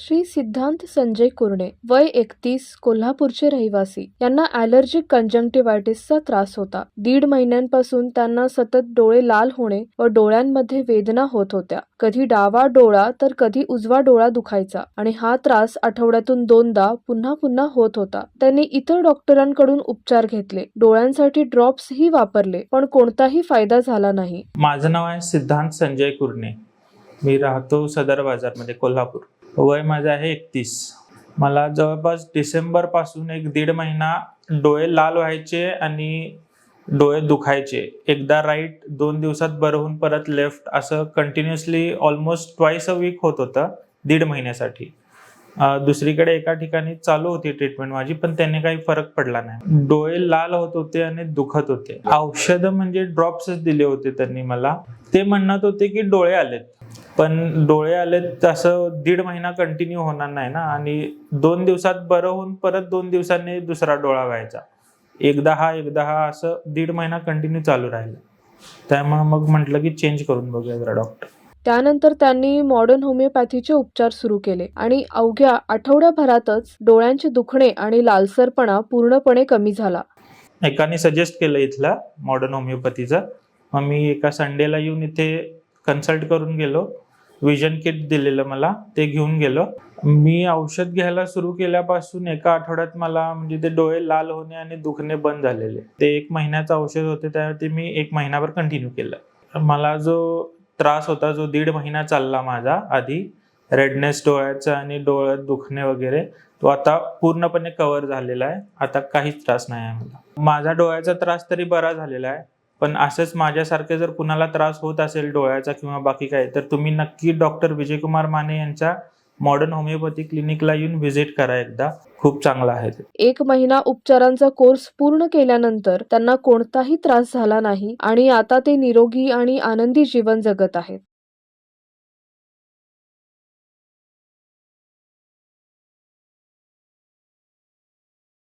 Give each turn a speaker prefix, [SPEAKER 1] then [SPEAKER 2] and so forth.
[SPEAKER 1] श्री सिद्धांत संजय कुरणे वय एकतीस कोल्हापूरचे रहिवासी. यांना ॲलर्जिक कंजंक्टिव्हायटिसचा त्रास होता. दीड महिन्यांपासून त्यांना सतत डोळे लाल होणे व डोळ्यांमध्ये वेदना होत होत्या. कधी डावा डोळा तर कधी उजवा डोळा दुखायचा आणि हा त्रास आठवड्यातून दोनदा पुन्हा पुन्हा होत होता. त्यांनी इतर डॉक्टरांकडून उपचार घेतले. डोळ्यांसाठी ड्रॉप्सही वापरले पण कोणताही फायदा झाला नाही.
[SPEAKER 2] माझं नाव आहे सिद्धांत संजय कुरणे. मी राहतो सदर बाजारमध्ये कोल्हापूर. वय माझं आहे एकतीस. मला जवळपास डिसेंबरपासून एक दीड महिना डोळे लाल व्हायचे आणि डोळे दुखायचे. एकदा राईट दोन दिवसात बरं होऊन परत लेफ्ट असं continuously almost twice a week होत होतं दीड महिन्यासाठी. दुसरीकडे एका ठिकाणी चालू होती ट्रीटमेंट माझी पण त्याने काही फरक पडला नाही. डोळे लाल होत होते आणि दुखत होते. औषधं म्हणजे ड्रॉप्सच दिले होते त्यांनी मला. ते म्हणत होते की डोळे आलेत. पण डोळे आलेत असं दीड महिना कंटिन्यू होणार नाही ना? आणि दोन दिवसात बरं होऊन परत दोन दिवसांनी दुसरा डोळा व्हायचा. एकदा हा एकदा हा असं दीड महिना कंटिन्यू चालू राहिलं. त्यामुळे मग म्हटलं की चेंज करून बघूया जरा डॉक्टर
[SPEAKER 1] त्यानंतर त्यांनी मॉडर्न होमिओपॅथीचे उपचार सुरू केले. आणि अवघ्या आठवड्याभरातच डोळ्यांचे दुखणे आणि लालसरपणा पूर्णपणे कमी झाला.
[SPEAKER 2] एकाने सजेस्ट केलं इथला मॉडर्न होमिओपॅथीचं मग मी एका संडेला येऊन इथे कन्सल्ट करून गेलो. विजन किट दिलेलं मला ते घेऊन गेलो. मी औषध घ्यायला सुरू केल्यापासून एका आठवड्यात मला म्हणजे ते डोळे लाल होणे आणि दुखणे बंद झालेले. ते एक महिन्याचं औषध होते त्या ते मी एक महिनाभर कंटिन्यू केलं. मला जो त्रास होता जो दीड महिना चालला माझा आधी रेडनेस डोळ्याचा आणि डोळ्यात दुखणे वगैरे तो आता पूर्णपणे कव्हर झालेला आहे. आता काहीच त्रास नाही आहे मला. माझा डोळ्याचा त्रास तरी बरा झालेला आहे. पण असंच माझ्यासारखे जर कुणाला त्रास होत असेल डोळ्याचा किंवा बाकी काय तर तुम्ही नक्की डॉक्टर विजयकुमार माने यांच्या मॉडर्न होमिओपॅथी क्लिनिकला येऊन व्हिजिट करा एकदा. खूप चांगला आहे
[SPEAKER 1] एक महिना उपचारांचा कोर्स पूर्ण केल्यानंतर त्यांना कोणताही त्रास झाला नाही आणि आता ते निरोगी आणि आनंदी जीवन जगत आहेत.